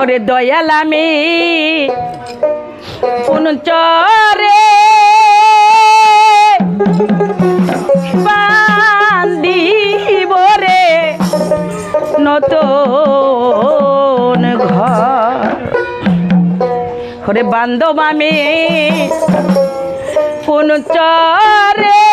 ওরে দয়াল আমি কোন চরে বান্দিব রে নতুন ঘর। ওরে বান্ধব আমি কোন চরে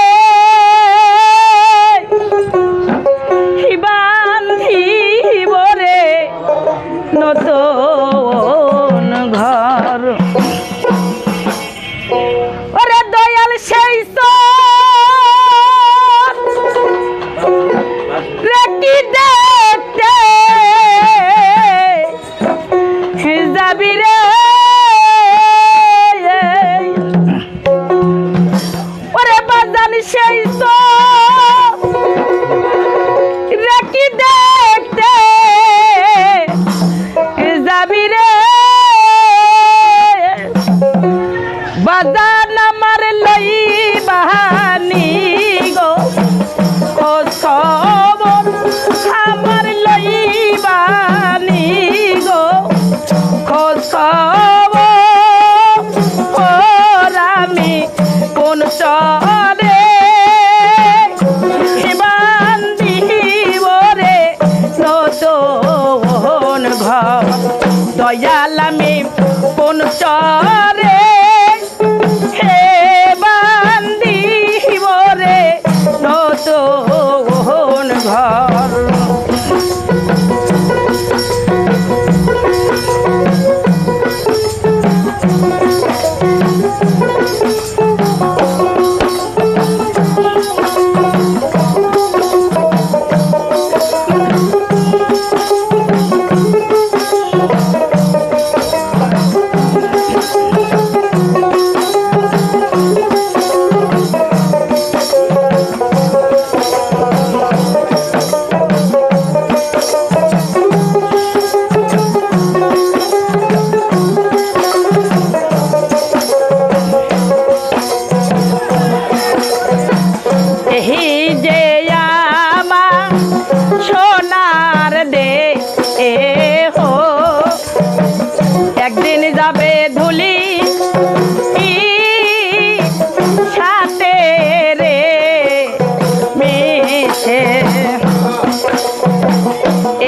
হয়েছে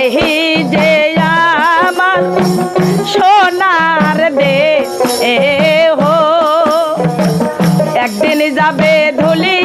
এই যে আমার সোনার দে এ হো একদিন যাবে ধুলি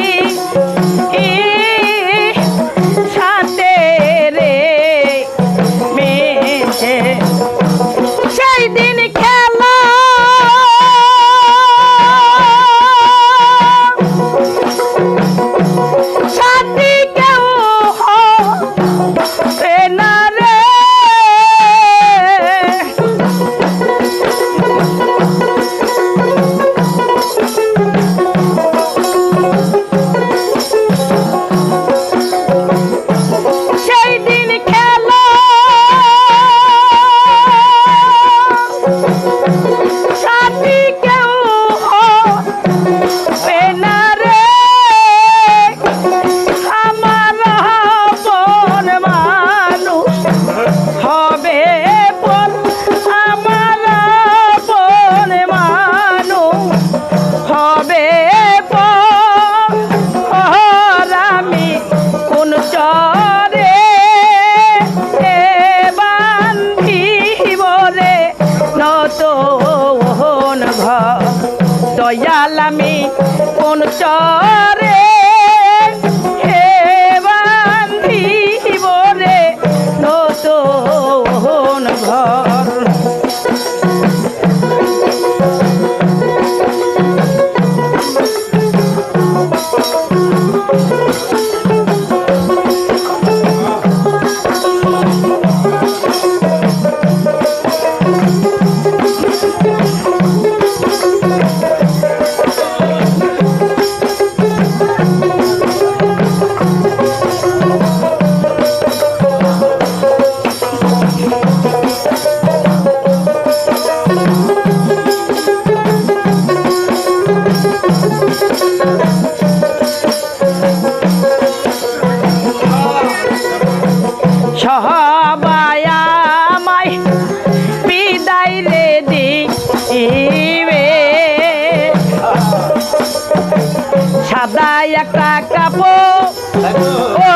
একটা কাপড়।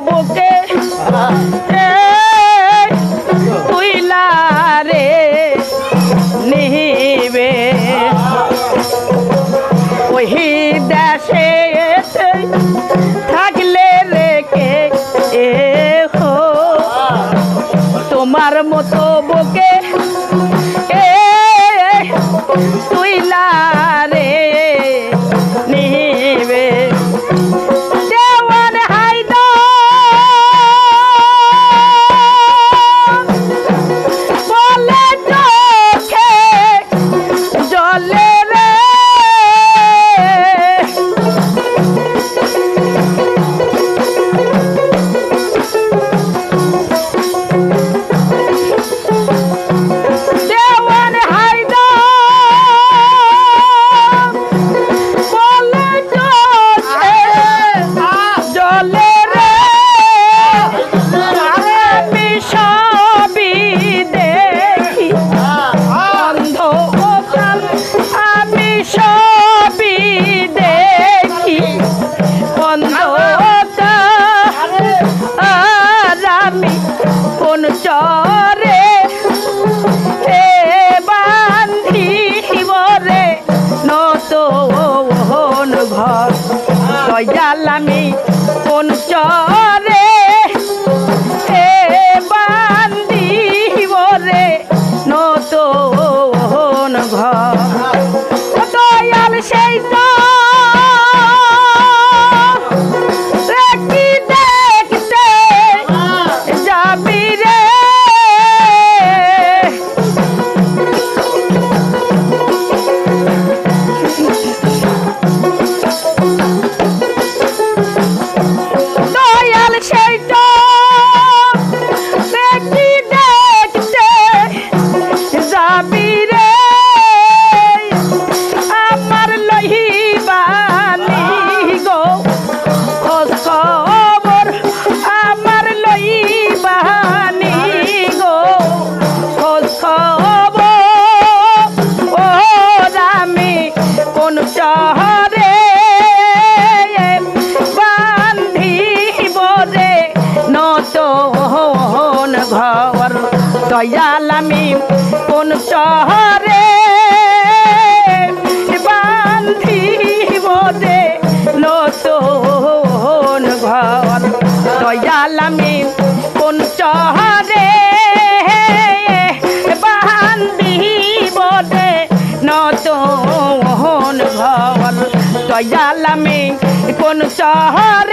boquê. কোন শহরে